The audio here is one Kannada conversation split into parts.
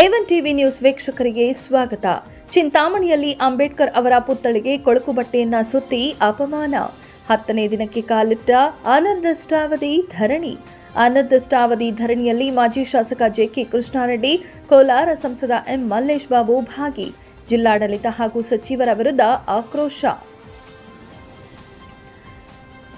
ಏವನ್ ಟಿವಿ ನ್ಯೂಸ್ ವೀಕ್ಷಕರಿಗೆ ಸ್ವಾಗತ. ಚಿಂತಾಮಣಿಯಲ್ಲಿ ಅಂಬೇಡ್ಕರ್ ಅವರ ಪುತ್ಥಳಿಗೆ ಕೊಳಕು ಬಟ್ಟೆಯನ್ನ ಸುತ್ತಿ ಅಪಮಾನ. ಹತ್ತನೇ ದಿನಕ್ಕೆ ಕಾಲಿಟ್ಟ ಅನರ್ಧಷ್ಟಾವಧಿ ಧರಣಿ. ಅನರ್ಧಷ್ಟಾವಧಿ ಧರಣಿಯಲ್ಲಿ ಮಾಜಿ ಶಾಸಕ ಜೆಕೆ ಕೃಷ್ಣಾರೆಡ್ಡಿ, ಕೋಲಾರ ಸಂಸದ ಎಂ ಮಲ್ಲೇಶ್ ಬಾಬು ಭಾಗಿ. ಜಿಲ್ಲಾಡಳಿತ ಹಾಗೂ ಸಚಿವರ ವಿರುದ್ಧ ಆಕ್ರೋಶ.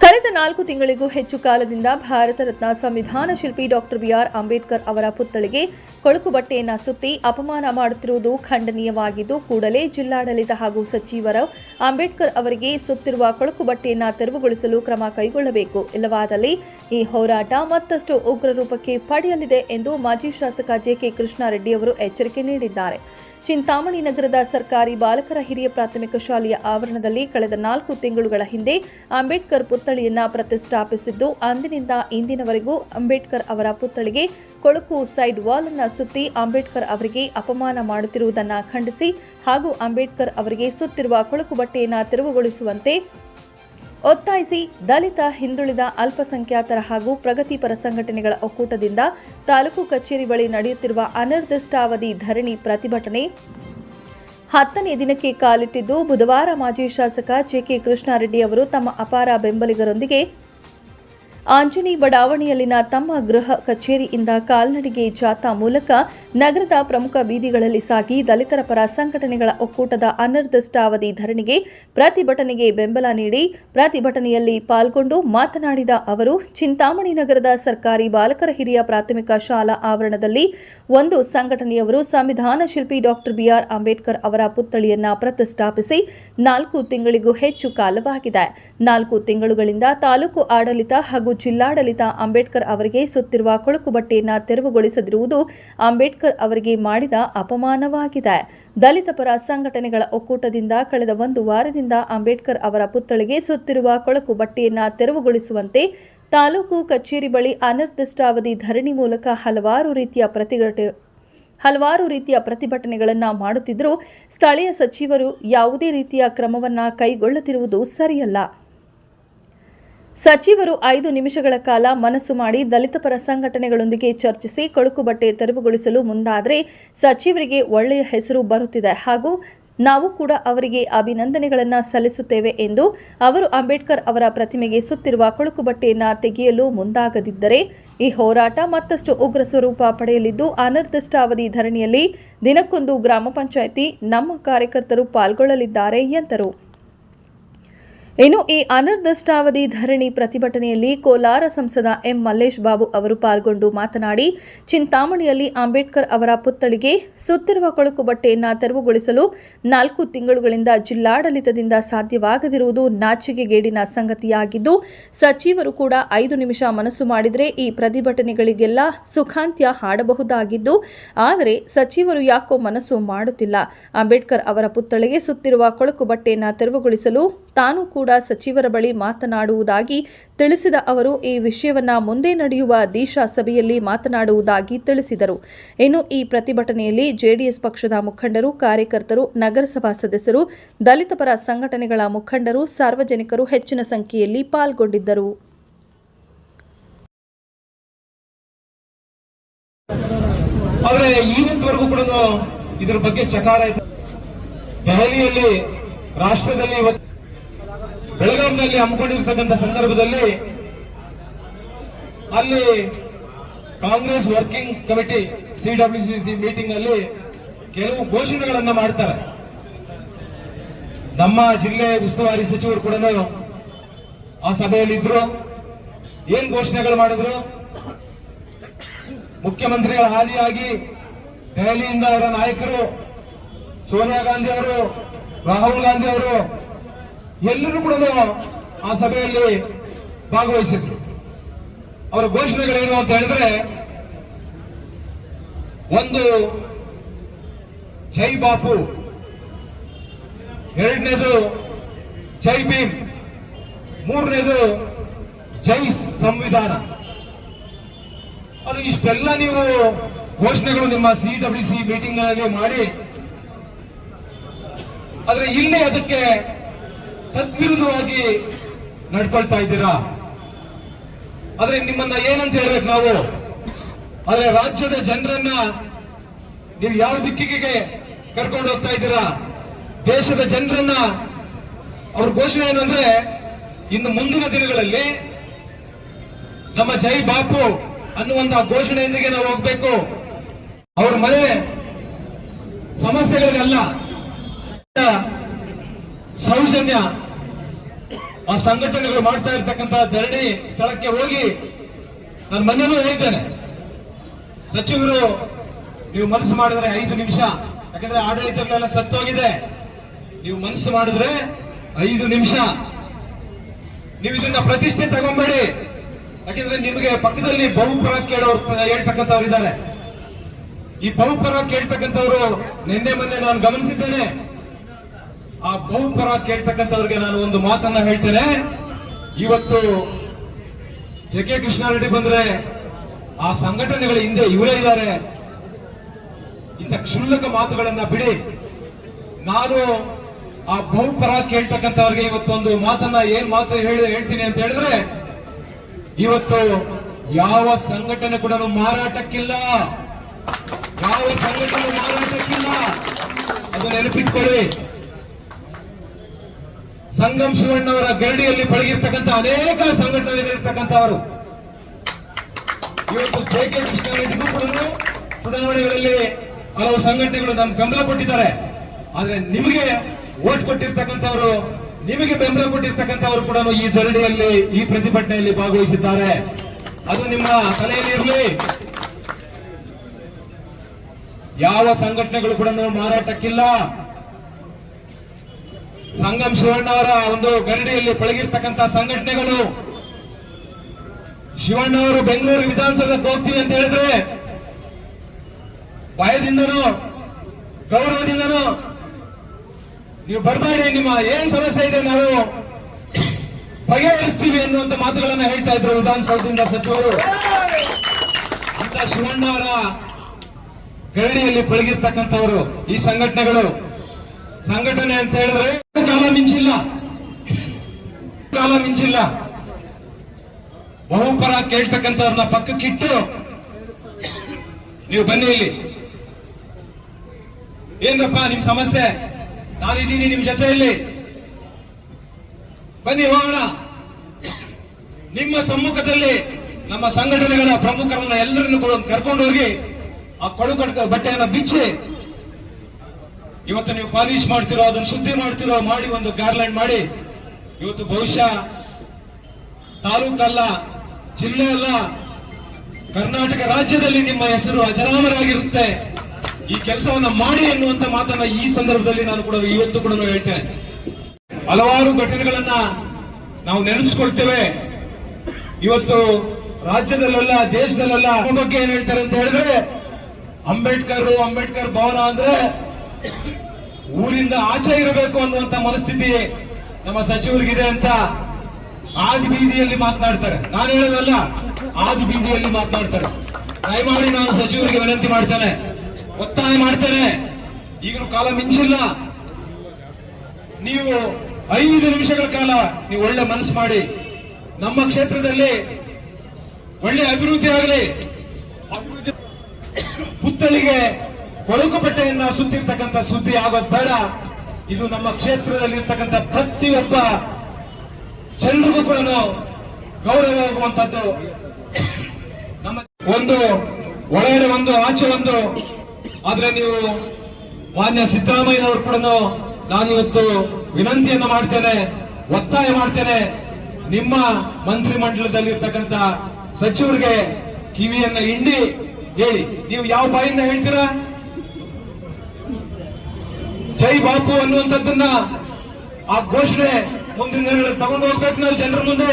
ಕಳೆದ ನಾಲ್ಕು ತಿಂಗಳಿಗೂ ಹೆಚ್ಚು ಕಾಲದಿಂದ ಭಾರತ ರತ್ನ ಸಂವಿಧಾನ ಶಿಲ್ಪಿ ಡಾಕ್ಟರ್ ಬಿಆರ್ ಅಂಬೇಡ್ಕರ್ ಅವರ ಪುತ್ಥಳಿಗೆ ಕೊಳಕು ಬಟ್ಟೆಯನ್ನ ಸುತ್ತಿ ಅಪಮಾನ ಮಾಡುತ್ತಿರುವುದು ಖಂಡನೀಯವಾಗಿದ್ದು, ಕೂಡಲೇ ಜಿಲ್ಲಾಡಳಿತ ಹಾಗೂ ಸಚಿವರು ಅಂಬೇಡ್ಕರ್ ಅವರಿಗೆ ಸುತ್ತಿರುವ ಕೊಳಕು ಬಟ್ಟೆಯನ್ನ ತೆರವುಗೊಳಿಸಲು ಕ್ರಮ ಕೈಗೊಳ್ಳಬೇಕು. ಇಲ್ಲವಾದಲ್ಲಿ ಈ ಹೋರಾಟ ಮತ್ತಷ್ಟು ಉಗ್ರ ರೂಪಕ್ಕೆ ಪಡೆಯಲಿದೆ ಎಂದು ಮಾಜಿ ಶಾಸಕ ಜೆಕೆ ಕೃಷ್ಣಾರೆಡ್ಡಿ ಅವರು ಎಚ್ಚರಿಕೆ ನೀಡಿದ್ದಾರೆ. ಚಿಂತಾಮಣಿ ನಗರದ ಸರ್ಕಾರಿ ಬಾಲಕರ ಹಿರಿಯ ಪ್ರಾಥಮಿಕ ಶಾಲೆಯ ಆವರಣದಲ್ಲಿ ಕಳೆದ ನಾಲ್ಕು ತಿಂಗಳುಗಳ ಹಿಂದೆ ಅಂಬೇಡ್ಕರ್ ಪುತ್ಥಳಿಯನ್ನು ಪ್ರತಿಷ್ಠಾಪಿಸಿದ್ದು, ಅಂದಿನಿಂದ ಇಂದಿನವರೆಗೂ ಅಂಬೇಡ್ಕರ್ ಅವರ ಪುತ್ಥಳಿಗೆ ಕೊಳಕು ಸೈಡ್ ವಾಲ್ ಅನ್ನು ಸುತ್ತಿ ಅಂಬೇಡ್ಕರ್ ಅವರಿಗೆ ಅಪಮಾನ ಮಾಡುತ್ತಿರುವುದನ್ನು ಖಂಡಿಸಿ ಹಾಗೂ ಅಂಬೇಡ್ಕರ್ ಅವರಿಗೆ ಸುತ್ತಿರುವ ಕೊಳಕು ಬಟ್ಟೆಯನ್ನು ತೆರವುಗೊಳಿಸುವಂತೆ ಒತ್ತಾಯಿಸಿ ದಲಿತ, ಹಿಂದುಳಿದ, ಅಲ್ಪಸಂಖ್ಯಾತರ ಹಾಗೂ ಪ್ರಗತಿಪರ ಸಂಘಟನೆಗಳ ಒಕ್ಕೂಟದಿಂದ ತಾಲೂಕು ಕಚೇರಿ ಬಳಿ ನಡೆಯುತ್ತಿರುವ ಅನಿರ್ದಿಷ್ಟಾವಧಿ ಧರಣಿ ಪ್ರತಿಭಟನೆ ಹತ್ತನೇ ದಿನಕ್ಕೆ ಕಾಲಿಟ್ಟಿದ್ದು ಬುಧವಾರ ಮಾಜಿ ಶಾಸಕ ಜೆಕೆ ಕೃಷ್ಣಾರೆಡ್ಡಿ ಅವರು ತಮ್ಮ ಅಪಾರ ಬೆಂಬಲಿಗರೊಂದಿಗೆ ಆಂಜನಿ ಬಡಾವಣೆಯಲ್ಲಿನ ತಮ್ಮ ಗೃಹ ಕಚೇರಿಯಿಂದ ಕಾಲ್ನಡಿಗೆ ಜಾಥಾ ಮೂಲಕ ನಗರದ ಪ್ರಮುಖ ಬೀದಿಗಳಲ್ಲಿ ಸಾಗಿ ದಲಿತರ ಪರ ಸಂಘಟನೆಗಳ ಒಕ್ಕೂಟದ ಅನಿರ್ದಿಷ್ಟಾವಧಿ ಧರಣಿಗೆ ಪ್ರತಿಭಟನೆಗೆ ಬೆಂಬಲ ನೀಡಿ ಪ್ರತಿಭಟನೆಯಲ್ಲಿ ಪಾಲ್ಗೊಂಡು ಮಾತನಾಡಿದ ಅವರು, ಚಿಂತಾಮಣಿ ನಗರದ ಸರ್ಕಾರಿ ಬಾಲಕರ ಹಿರಿಯ ಪ್ರಾಥಮಿಕ ಶಾಲಾ ಆವರಣದಲ್ಲಿ ಒಂದು ಸಂಘಟನೆಯವರು ಸಂವಿಧಾನ ಶಿಲ್ಪಿ ಡಾಕ್ಟರ್ ಬಿಆರ್ ಅಂಬೇಡ್ಕರ್ ಅವರ ಪುತ್ಥಳಿಯನ್ನ ಪ್ರತಿಷ್ಠಾಪಿಸಿ ನಾಲ್ಕು ತಿಂಗಳಿಗೂ ಹೆಚ್ಚು ಕಾಲವಾಗಿದೆ ನಾಲ್ಕು ತಿಂಗಳುಗಳಿಂದ ತಾಲೂಕು ಆಡಳಿತ ಹಾಗೂ ಜಿಲ್ಲಾಡಳಿತ ಅಂಬೇಡ್ಕರ್ ಅವರಿಗೆ ಸುತ್ತಿರುವ ಕೊಳಕು ಬಟ್ಟೆಯನ್ನು ತೆರವುಗೊಳಿಸದಿರುವುದು ಅಂಬೇಡ್ಕರ್ ಅವರಿಗೆ ಮಾಡಿದ ಅಪಮಾನವಾಗಿದೆ. ದಲಿತ ಪರ ಸಂಘಟನೆಗಳ ಒಕ್ಕೂಟದಿಂದ ಕಳೆದ ಒಂದು ವಾರದಿಂದ ಅಂಬೇಡ್ಕರ್ ಅವರ ಪುತ್ಥಳಿಗೆ ಸುತ್ತಿರುವ ಕೊಳಕು ಬಟ್ಟೆಯನ್ನು ತೆರವುಗೊಳಿಸುವಂತೆ ತಾಲೂಕು ಕಚೇರಿ ಬಳಿ ಅನಿರ್ದಿಷ್ಟಾವಧಿ ಧರಣಿ ಮೂಲಕ ಹಲವಾರು ರೀತಿಯ ಪ್ರತಿಭಟನೆ ಹಲವಾರು ರೀತಿಯ ಪ್ರತಿಭಟನೆಗಳನ್ನು ಮಾಡುತ್ತಿದ್ದರೂ ಸ್ಥಳೀಯ ಸಚಿವರು ಯಾವುದೇ ರೀತಿಯ ಕ್ರಮವನ್ನು ಕೈಗೊಳ್ಳದಿರುವುದು ಸರಿಯಲ್ಲ. ಸಚಿವರು ಐದು ನಿಮಿಷಗಳ ಕಾಲ ಮನಸ್ಸು ಮಾಡಿ ದಲಿತ ಪರ ಸಂಘಟನೆಗಳೊಂದಿಗೆ ಚರ್ಚಿಸಿ ಕೊಳಕು ಬಟ್ಟೆ ತೆರವುಗೊಳಿಸಲು ಮುಂದಾದರೆ ಸಚಿವರಿಗೆ ಒಳ್ಳೆಯ ಹೆಸರು ಬರುತ್ತಿದೆ. ಹಾಗೂ ನಾವು ಕೂಡ ಅವರಿಗೆ ಅಭಿನಂದನೆಗಳನ್ನು ಸಲ್ಲಿಸುತ್ತೇವೆ ಎಂದು ಅವರು ಅಂಬೇಡ್ಕರ್ ಅವರ ಪ್ರತಿಮೆಗೆ ಸುತ್ತಿರುವ ಕೊಳಕು ಬಟ್ಟೆಯನ್ನು ತೆಗೆಯಲು ಮುಂದಾಗದಿದ್ದರೆ ಈ ಹೋರಾಟ ಮತ್ತಷ್ಟು ಉಗ್ರ ಸ್ವರೂಪ ಪಡೆಯಲಿದ್ದು ಅನಿರ್ದಿಷ್ಟಾವಧಿ ಧರಣಿಯಲ್ಲಿ ದಿನಕ್ಕೊಂದು ಗ್ರಾಮ ಪಂಚಾಯಿತಿ ನಮ್ಮ ಕಾರ್ಯಕರ್ತರು ಪಾಲ್ಗೊಳ್ಳಲಿದ್ದಾರೆ ಎಂದರು. ಇನ್ನು ಈ ಅನಿರ್ದಿಷ್ಟಾವಧಿ ಧರಣಿ ಪ್ರತಿಭಟನೆಯಲ್ಲಿ ಕೋಲಾರ ಸಂಸದ ಎಂ ಮಲ್ಲೇಶ್ ಬಾಬು ಅವರು ಪಾಲ್ಗೊಂಡು ಮಾತನಾಡಿ, ಚಿಂತಾಮಣಿಯಲ್ಲಿ ಅಂಬೇಡ್ಕರ್ ಅವರ ಪುತ್ಥಳಿಗೆ ಸುತ್ತಿರುವ ಕೊಳಕು ಬಟ್ಟೆಯನ್ನು ತೆರವುಗೊಳಿಸಲು ನಾಲ್ಕು ತಿಂಗಳುಗಳಿಂದ ಜಿಲ್ಲಾಡಳಿತದಿಂದ ಸಾಧ್ಯವಾಗದಿರುವುದು ನಾಚಿಕೆಗೇಡಿನ ಸಂಗತಿಯಾಗಿದ್ದು, ಸಚಿವರು ಕೂಡ ಐದು ನಿಮಿಷ ಮನಸ್ಸು ಮಾಡಿದರೆ ಈ ಪ್ರತಿಭಟನೆಗಳಿಗೆಲ್ಲ ಸುಖಾಂತ್ಯ ಹಾಡಬಹುದಾಗಿದ್ದು, ಆದರೆ ಸಚಿವರು ಯಾಕೋ ಮನಸ್ಸು ಮಾಡುತ್ತಿಲ್ಲ. ಅಂಬೇಡ್ಕರ್ ಅವರ ಪುತ್ಥಳಿಗೆ ಸುತ್ತಿರುವ ಕೊಳಕು ಬಟ್ಟೆಯನ್ನು ತೆರವುಗೊಳಿಸಲು ತಾನು ಸಚಿವರ ಬಳಿ ಮಾತನಾಡುವುದಾಗಿ ತಿಳಿಸಿದ ಅವರು, ಈ ವಿಷಯವನ್ನ ಮುಂದೆ ನಡೆಯುವ ದೀಶಾ ಸಭೆಯಲ್ಲಿ ಮಾತನಾಡುವುದಾಗಿ ತಿಳಿಸಿದರು. ಇನ್ನು ಈ ಪ್ರತಿಭಟನೆಯಲ್ಲಿ ಜೆಡಿಎಸ್ ಪಕ್ಷದ ಮುಖಂಡರು, ಕಾರ್ಯಕರ್ತರು, ನಗರಸಭಾ ಸದಸ್ಯರು, ದಲಿತ ಪರ ಸಂಘಟನೆಗಳ ಮುಖಂಡರು, ಸಾರ್ವಜನಿಕರು ಹೆಚ್ಚಿನ ಸಂಖ್ಯೆಯಲ್ಲಿ ಪಾಲ್ಗೊಂಡಿದ್ದರು. ಆದ್ರೆ ಇವತ್ತವರೆಗೂ ಕೂಡ ಇದರ ಬಗ್ಗೆ ಚಕಾರ ದೆಹಲಿಯಲ್ಲಿ, ರಾಷ್ಟ್ರದಲ್ಲಿ ಇವತ್ತು ಬೆಳಗಾವಿನಲ್ಲಿ ಹಮ್ಮಿಕೊಂಡಿರ್ತಕ್ಕಂಥ ಸಂದರ್ಭದಲ್ಲಿ ಅಲ್ಲಿ ಕಾಂಗ್ರೆಸ್ ವರ್ಕಿಂಗ್ ಕಮಿಟಿ ಸಿಡಬ್ಲ್ಯೂಸಿಸಿ ಮೀಟಿಂಗ್ನಲ್ಲಿ ಕೆಲವು ಘೋಷಣೆಗಳನ್ನ ಮಾಡ್ತಾರೆ. ನಮ್ಮ ಜಿಲ್ಲೆ ಉಸ್ತುವಾರಿ ಸಚಿವರು ಕೂಡ ಆ ಸಭೆಯಲ್ಲಿ ಇದ್ರು ಏನ್ ಘೋಷಣೆಗಳು ಮಾಡಿದ್ರು? ಮುಖ್ಯಮಂತ್ರಿಗಳ ಹಾದಿಯಾಗಿ ದೆಹಲಿಯಿಂದ ಅವರ ನಾಯಕರು ಸೋನಿಯಾ ಗಾಂಧಿ ಅವರು, ರಾಹುಲ್ ಗಾಂಧಿ ಅವರು ಎಲ್ಲರೂ ಕೂಡ ಆ ಸಭೆಯಲ್ಲಿ ಭಾಗವಹಿಸಿದ್ರು. ಅವರ ಘೋಷಣೆಗಳೇನು ಅಂತ ಹೇಳಿದ್ರೆ, ಒಂದು ಜೈ ಬಾಪು, ಎರಡನೇದು ಜೈ ಭೀಮ್, ಮೂರನೇದು ಜೈ ಸಂವಿಧಾನ. ಅದು ಇಷ್ಟೆಲ್ಲ ನೀವು ಘೋಷಣೆಗಳು ನಿಮ್ಮ ಸಿ ಡಬ್ಲ್ಯೂ ಸಿ ಮೀಟಿಂಗ್ನಲ್ಲಿ ಮಾಡಿ, ಆದ್ರೆ ಇಲ್ಲಿ ಅದಕ್ಕೆ ತದ್ವಿರುದ್ಧವಾಗಿ ನಡ್ಕೊಳ್ತಾ ಇದ್ದೀರಾ? ಆದ್ರೆ ನಿಮ್ಮನ್ನ ಏನಂತ ಹೇಳ್ಬೇಕು ನಾವು? ಆದ್ರೆ ರಾಜ್ಯದ ಜನರನ್ನ ನೀವು ಯಾವ ದಿಕ್ಕಿಗೆ ಕರ್ಕೊಂಡು ಹೋಗ್ತಾ ಇದ್ದೀರಾ? ದೇಶದ ಜನರನ್ನ ಅವ್ರ ಘೋಷಣೆ ಏನಂದ್ರೆ ಇನ್ನು ಮುಂದಿನ ದಿನಗಳಲ್ಲಿ ನಮ್ಮ ಜೈ ಬಾಪು ಅನ್ನುವಂತ ಘೋಷಣೆಯೊಂದಿಗೆ ನಾವು ಹೋಗ್ಬೇಕು. ಅವ್ರ ಮನೆ ಸಮಸ್ಯೆಗಳಿಗೆಲ್ಲ ಸೌಜನ್ಯ ಆ ಸಂಘಟನೆಗಳು ಮಾಡ್ತಾ ಇರ್ತಕ್ಕಂಥ ಧರಣಿ ಸ್ಥಳಕ್ಕೆ ಹೋಗಿ ನಾನು ಮನೆಯಲ್ಲೂ ಹೇಳ್ತೇನೆ ಸಚಿವರು ನೀವು ಮನಸ್ಸು ಮಾಡಿದ್ರೆ ಐದು ನಿಮಿಷ, ಯಾಕಂದ್ರೆ ಆಡಳಿತಗಳೆಲ್ಲ ಸತ್ತೋಗಿದೆ. ನೀವು ಮನಸ್ಸು ಮಾಡಿದ್ರೆ ಐದು ನಿಮಿಷ. ನೀವು ಇದನ್ನ ಪ್ರತಿಷ್ಠೆ ತಗೊಂಬೇಡಿ. ಯಾಕಂದ್ರೆ ನಿಮಗೆ ಪಕ್ಕದಲ್ಲಿ ಬಹುಪರ ಕೇಳೋರು ಹೇಳ್ತಕ್ಕಂಥವ್ರು ಇದ್ದಾರೆ ಈ ಬಹುಪರ ಕೇಳ್ತಕ್ಕಂಥವ್ರು ನಿನ್ನೆ ಮೊನ್ನೆ ನಾನು ಗಮನಿಸಿದ್ದೇನೆ. ಆ ಬಹುಪರ ಕೇಳ್ತಕ್ಕಂಥವ್ರಿಗೆ ನಾನು ಒಂದು ಮಾತನ್ನ ಹೇಳ್ತೇನೆ. ಇವತ್ತು ಕೆ ಕೆ ಕೃಷ್ಣಾರೆಡ್ಡಿ ಬಂದ್ರೆ ಆ ಸಂಘಟನೆಗಳ ಹಿಂದೆ ಇವರೇ ಇದ್ದಾರೆ. ಇಂಥ ಕ್ಷುಲ್ಲಕ ಮಾತುಗಳನ್ನ ಬಿಡಿ. ನಾನು ಆ ಬಹುಪರ ಕೇಳ್ತಕ್ಕಂಥವ್ರಿಗೆ ಇವತ್ತೊಂದು ಮಾತನ್ನ ಏನ್ ಮಾತು ಹೇಳಿ ಹೇಳ್ತೀನಿ ಅಂತ ಹೇಳಿದ್ರೆ, ಇವತ್ತು ಯಾವ ಸಂಘಟನೆ ಕೂಡ ಮಾರಾಟಕ್ಕಿಲ್ಲ. ಯಾವ ಸಂಘಟನೆ ಮಾರಾಟಕ್ಕಿಲ್ಲ. ಅದು ನೆನಪಿಟ್ಕೊಳ್ಳಿ. ಸಂಗಮ್ ಶಿವಣ್ಣವರ ಗರಡಿಯಲ್ಲಿ ಪಳಗಿರ್ತಕ್ಕಂಥ ಅನೇಕ ಸಂಘಟನೆಗಳಿರ್ತಕ್ಕಂಥವರು. ಇವತ್ತು ಜೆ ಕೆ ಕೃಷ್ಣಾರೆಡ್ಡಿಗೂ ಕೂಡ ಚುನಾವಣೆಗಳಲ್ಲಿ ಹಲವು ಸಂಘಟನೆಗಳು ನಮ್ಗೆ ಬೆಂಬಲ ಕೊಟ್ಟಿದ್ದಾರೆ. ಆದ್ರೆ ನಿಮಗೆ ಓಟ್ ಕೊಟ್ಟಿರ್ತಕ್ಕಂಥವರು, ನಿಮಗೆ ಬೆಂಬಲ ಕೊಟ್ಟಿರ್ತಕ್ಕಂಥವರು ಕೂಡ ಈ ಧರಣಿಯಲ್ಲಿ ಈ ಪ್ರತಿಭಟನೆಯಲ್ಲಿ ಭಾಗವಹಿಸಿದ್ದಾರೆ. ಅದು ನಿಮ್ಮ ತಲೆಯಲ್ಲಿ ಇರಲಿ. ಯಾವ ಸಂಘಟನೆಗಳು ಕೂಡ ಮಾರಾಟಕ್ಕಿಲ್ಲ. ಸಂಗಮ್ ಶಿವಣ್ಣ ಅವರ ಒಂದು ಗರಡಿಯಲ್ಲಿ ಪಳಗಿರ್ತಕ್ಕಂಥ ಸಂಘಟನೆಗಳು. ಶಿವಣ್ಣ ಅವರು ಬೆಂಗಳೂರು ವಿಧಾನಸೌಧಕ್ಕೆ ಹೋಗ್ತೀವಿ ಅಂತ ಹೇಳಿದ್ರೆ, ಭಯದಿಂದನೂ, ಗೌರವದಿಂದನೂ, ನೀವು ಬರಬೇಡಿ, ನಿಮ್ಮ ಏನ್ ಸಮಸ್ಯೆ ಇದೆ ನಾವು ಬಗೆಹರಿಸ್ತೀವಿ ಅನ್ನುವಂತ ಮಾತುಗಳನ್ನ ಹೇಳ್ತಾ ಇದ್ರು ವಿಧಾನಸೌಧದಿಂದ ಸಚಿವರು. ಅಂತ ಶಿವಣ್ಣ ಅವರ ಗರಡಿಯಲ್ಲಿ ಪಳಗಿರ್ತಕ್ಕಂಥವರು, ಈ ಸಂಘಟನೆಗಳು. ಸಂಘಟನೆ ಅಂತ ಹೇಳಿದ್ರೆ ಕಾಲ ಮಿಂಚಿಲ್ಲ. ಕಾಲ ಮಿಂಚಿಲ್ಲ. ಬಹುಪರ ಕೇಳ್ತಕ್ಕಂಥವ್ರನ್ನ ಪಕ್ಕಕ್ಕಿಟ್ಟು ನೀವು ಬನ್ನಿ ಇಲ್ಲಿ. ಏನಪ್ಪ ನಿಮ್ ಸಮಸ್ಯೆ? ನಾನಿದ್ದೀನಿ ನಿಮ್ ಜೊತೆಯಲ್ಲಿ. ಬನ್ನಿ ಹೋಗೋಣ. ನಿಮ್ಮ ಸಮ್ಮುಖದಲ್ಲಿ ನಮ್ಮ ಸಂಘಟನೆಗಳ ಪ್ರಮುಖರನ್ನ ಎಲ್ಲರನ್ನು ಕೂಡ ಕರ್ಕೊಂಡು ಹೋಗಿ ಆ ಕೊಡು ಬಟ್ಟೆಯನ್ನ ಬಿಚ್ಚಿ ಇವತ್ತು ನೀವು ಪಾಲಿಶ್ ಮಾಡ್ತಿರೋ, ಅದನ್ನು ಶುದ್ಧಿ ಮಾಡ್ತಿರೋ, ಮಾಡಿ ಒಂದು ಗಾರ್ಲ್ಯಾಂಡ್ ಮಾಡಿ. ಇವತ್ತು ಬಹುಶಃ ತಾಲೂಕಲ್ಲ ಜಿಲ್ಲೆ ಅಲ್ಲ ಕರ್ನಾಟಕ ರಾಜ್ಯದಲ್ಲಿ ನಿಮ್ಮ ಹೆಸರು ಅಜರಾಮರಾಗಿರುತ್ತೆ. ಈ ಕೆಲಸವನ್ನ ಮಾಡಿ ಎನ್ನುವಂತ ಮಾತನ್ನ ಈ ಸಂದರ್ಭದಲ್ಲಿ ನಾನು ಕೂಡ ಇವತ್ತು ಕೂಡ ಹೇಳ್ತೇನೆ. ಹಲವಾರು ಘಟನೆಗಳನ್ನ ನಾವು ನೆನೆಸ್ಕೊಳ್ತೇವೆ. ಇವತ್ತು ರಾಜ್ಯದಲ್ಲೆಲ್ಲ, ದೇಶದಲ್ಲೆಲ್ಲ ಬಗ್ಗೆ ಏನ್ ಹೇಳ್ತಾರೆ ಅಂತ ಹೇಳಿದ್ರೆ, ಅಂಬೇಡ್ಕರ್ ಅಂಬೇಡ್ಕರ್ ಭವನ ಅಂದ್ರೆ ಊರಿಂದ ಆಚೆ ಇರಬೇಕು ಅನ್ನುವಂತ ಮನಸ್ಥಿತಿ ನಮ್ಮ ಸಚಿವರಿಗಿದೆ ಅಂತ ಆದಿ ಬೀದಿಯಲ್ಲಿ ಮಾತನಾಡ್ತಾರೆ. ನಾನು ಹೇಳೋದಲ್ಲ, ಆದಿ ಬೀದಿಯಲ್ಲಿ ಮಾತನಾಡ್ತಾರೆ. ದಯಮಾಡಿ ನಾನು ಸಚಿವರಿಗೆ ವಿನಂತಿ ಮಾಡ್ತೇನೆ. ಒತ್ತಾಯ ಮಾಡ್ತೇನೆ. ಈಗಲೂ ಕಾಲ ಮಿಂಚಿಲ್ಲ. ನೀವು ಐದು ನಿಮಿಷಗಳ ಕಾಲ ನೀವು ಒಳ್ಳೆ ಮನಸ್ಸು ಮಾಡಿ. ನಮ್ಮ ಕ್ಷೇತ್ರದಲ್ಲಿ ಒಳ್ಳೆ ಅಭಿವೃದ್ಧಿ ಆಗಲಿ. ಅಭಿವೃದ್ಧಿ ಪುತ್ತಳಿಗೆ ಕೊಳಕು ಬಟ್ಟೆಯನ್ನ ಸುತ್ತಿರ್ತಕ್ಕಂಥ ಸುದ್ದಿ ಆಗೋದ್ ಬೇಡ. ಇದು ನಮ್ಮ ಕ್ಷೇತ್ರದಲ್ಲಿ ಇರ್ತಕ್ಕಂಥ ಪ್ರತಿಯೊಬ್ಬ ಜನರಿಗೂ ಕೂಡ ಗೌರವ ಹೋಗುವಂತದ್ದು ನಮ್ಮ ಒಂದು ಒಳಗಡೆ ಒಂದು, ಆಚೆ ಒಂದು. ಆದ್ರೆ ನೀವು ಮಾನ್ಯ ಸಿದ್ದರಾಮಯ್ಯನವರು ಕೂಡ ನಾನಿವತ್ತು ವಿನಂತಿಯನ್ನ ಮಾಡ್ತೇನೆ, ಒತ್ತಾಯ ಮಾಡ್ತೇನೆ. ನಿಮ್ಮ ಮಂತ್ರಿ ಮಂಡಲದಲ್ಲಿ ಇರ್ತಕ್ಕಂಥ ಸಚಿವರಿಗೆ ಕಿವಿಯನ್ನ ಹಿಂಡಿ ಹೇಳಿ. ನೀವು ಯಾವ ಬಾಯಿಂದ ಹೇಳ್ತೀರಾ? ಜೈ ಬಾಪು ಅನ್ನುವಂಥದ್ದನ್ನ ಆ ಘೋಷಣೆ ಮುಂದಿನ ದಿನಗಳಲ್ಲಿ ತಗೊಂಡು ಹೋಗ್ಬೇಕು ನಾವು ಜನರ ಮುಂದೆ.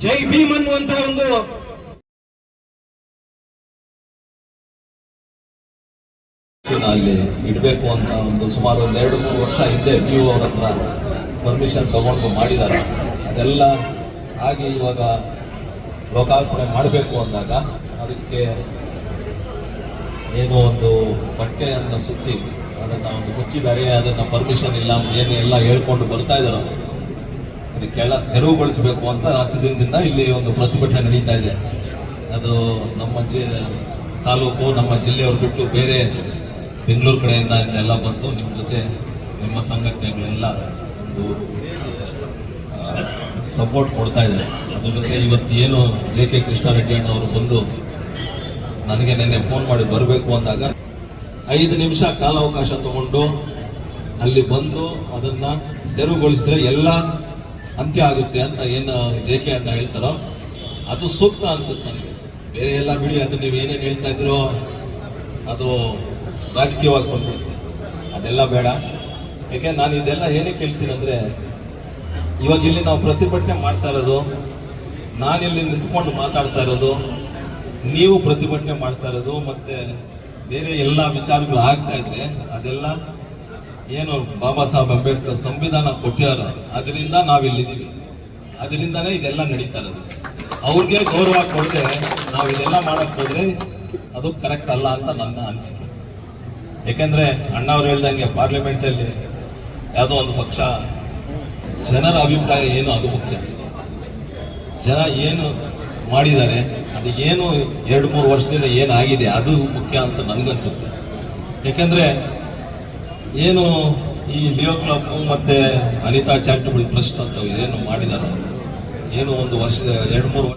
ಜೈ ಭೀಮ್ ಅನ್ನುವಂತ ಒಂದು ಅಲ್ಲಿ ಇಡಬೇಕು ಅಂತ ಒಂದು ಸುಮಾರು ಒಂದು ಎರಡು ಮೂರು ವರ್ಷ ಹಿಂದೆ ನೀವು ಅವ್ರ ಹತ್ರ ಪರ್ಮಿಷನ್ ತಗೊಂಡು ಮಾಡಿದ್ದಾರೆ ಅದೆಲ್ಲ ಆಗಿ ಇವಾಗ ಲೋಕಾರ್ಪಣೆ ಮಾಡಬೇಕು ಅಂದಾಗ ಅದಕ್ಕೆ ಏನೋ ಒಂದು ಬಟ್ಟೆಯನ್ನು ಸುತ್ತಿ ಒಂದು ಮುಚ್ಚಿದ್ದಾರೆ ಅದನ್ನು ಪರ್ಮಿಷನ್ ಇಲ್ಲ, ಏನು ಎಲ್ಲ ಹೇಳ್ಕೊಂಡು ಬರ್ತಾ ಇದ್ದಾರೆ ಅದಕ್ಕೆಲ್ಲ ತೆರವುಗೊಳಿಸಬೇಕು ಅಂತ ಹತ್ತು ದಿನದಿಂದ ಇಲ್ಲಿ ಒಂದು ಪ್ರತಿಭಟನೆ ನಡೀತಾ ಇದೆ. ಅದು ನಮ್ಮ ಜಿ, ತಾಲೂಕು, ನಮ್ಮ ಜಿಲ್ಲೆಯವ್ರು ಬಿಟ್ಟು ಬೇರೆ ಬೆಂಗಳೂರು ಕಡೆಯಿಂದ ಇದೆಲ್ಲ ಬಂದು ನಿಮ್ಮ ಜೊತೆ ನಿಮ್ಮ ಸಂಘಟನೆಗಳೆಲ್ಲ ಒಂದು ಸಪೋರ್ಟ್ ಕೊಡ್ತಾ ಇದೆ ಅದ್ರ ಜೊತೆ ಇವತ್ತು ಏನು ಜೆ ಕೆ ಕೃಷ್ಣಾರೆಡ್ಡಿ ಅಣ್ಣ ಅವರು ಬಂದು ನನಗೆ ನಿನ್ನೆ ಫೋನ್ ಮಾಡಿ ಬರಬೇಕು ಅಂದಾಗ ಐದು ನಿಮಿಷ ಕಾಲಾವಕಾಶ ತಗೊಂಡು ಅಲ್ಲಿ ಬಂದು ಅದನ್ನ ತೆರವುಗೊಳಿಸಿದ್ರೆ ಎಲ್ಲ ಅಂತ್ಯ ಆಗುತ್ತೆ ಅಂತ ಏನು ಜೆ ಕೆ ಅಂತ ಹೇಳ್ತಾರೋ, ಅದು ಸೂಕ್ತ ಅನ್ಸುತ್ತೆ ನನಗೆ. ಬೇರೆ ಎಲ್ಲ ಬಿಡಿ, ಅದು ನೀವು ಏನೇನು ಹೇಳ್ತಾ ಇದ್ರೋ ಅದು ರಾಜಕೀಯವಾಗಿ ಬಂದ್ಬಿಡುತ್ತೆ. ಅದೆಲ್ಲ ಬೇಡ. ಯಾಕೆ ನಾನು ಇದೆಲ್ಲ ಏನಕ್ಕೆ ಹೇಳ್ತೀನಿ ಅಂದರೆ, ಇವಾಗ ಇಲ್ಲಿ ನಾವು ಪ್ರತಿಭಟನೆ ಮಾಡ್ತಾ ಇರೋದು, ನಾನಿಲ್ಲಿ ನಿಂತ್ಕೊಂಡು ಮಾತಾಡ್ತಾ ಇರೋದು, ನೀವು ಪ್ರತಿಭಟನೆ ಮಾಡ್ತಾ ಇರೋದು, ಮತ್ತೆ ಬೇರೆ ಎಲ್ಲ ವಿಚಾರಗಳು ಆಗ್ತಾ ಇದ್ರೆ ಅದೆಲ್ಲ ಏನು ಬಾಬಾ ಸಾಹೇಬ್ ಅಂಬೇಡ್ಕರ್ ಸಂವಿಧಾನ ಕೊಟ್ಟಿದಾರ ಅದರಿಂದ ನಾವಿಲ್ಲಿದ್ದೀವಿ. ಅದರಿಂದನೇ ಇದೆಲ್ಲ ನಡೀತಾ ಇರೋದು. ಅವ್ರಿಗೆ ಗೌರವ ಕೊಡದೆ ನಾವು ಇದೆಲ್ಲ ಮಾಡಕ್ ಹೋದ್ರೆ ಅದು ಕರೆಕ್ಟ್ ಅಲ್ಲ ಅಂತ ನನ್ನ ಅನಿಸಿಕೆ. ಯಾಕೆಂದ್ರೆ ಅಣ್ಣವ್ರು ಹೇಳ್ದಂಗೆ ಪಾರ್ಲಿಮೆಂಟಲ್ಲಿ ಯಾವುದೋ ಒಂದು ಪಕ್ಷ, ಜನರ ಅಭಿಪ್ರಾಯ ಏನು ಅದು ಮುಖ್ಯ. ಜನ ಏನು ಮಾಡಿದ್ದಾರೆ ಅದು ಏನು ಎರಡು ಮೂರು ವರ್ಷದಿಂದ ಏನಾಗಿದೆ, ಅದು ಮುಖ್ಯ ಅಂತ ನನಗನ್ಸುತ್ತೆ. ಯಾಕೆಂದರೆ ಏನು ಈ ಲಿಯೋ ಕ್ಲಬ್ ಮತ್ತೆ ಅನಿತಾ ಚಾರಿಟಬಲ್ ಟ್ರಸ್ಟ್ ಅಂತ ಏನು ಮಾಡಿದಾರೋ, ಏನು ಒಂದು ವರ್ಷ ಎರಡು ಮೂರು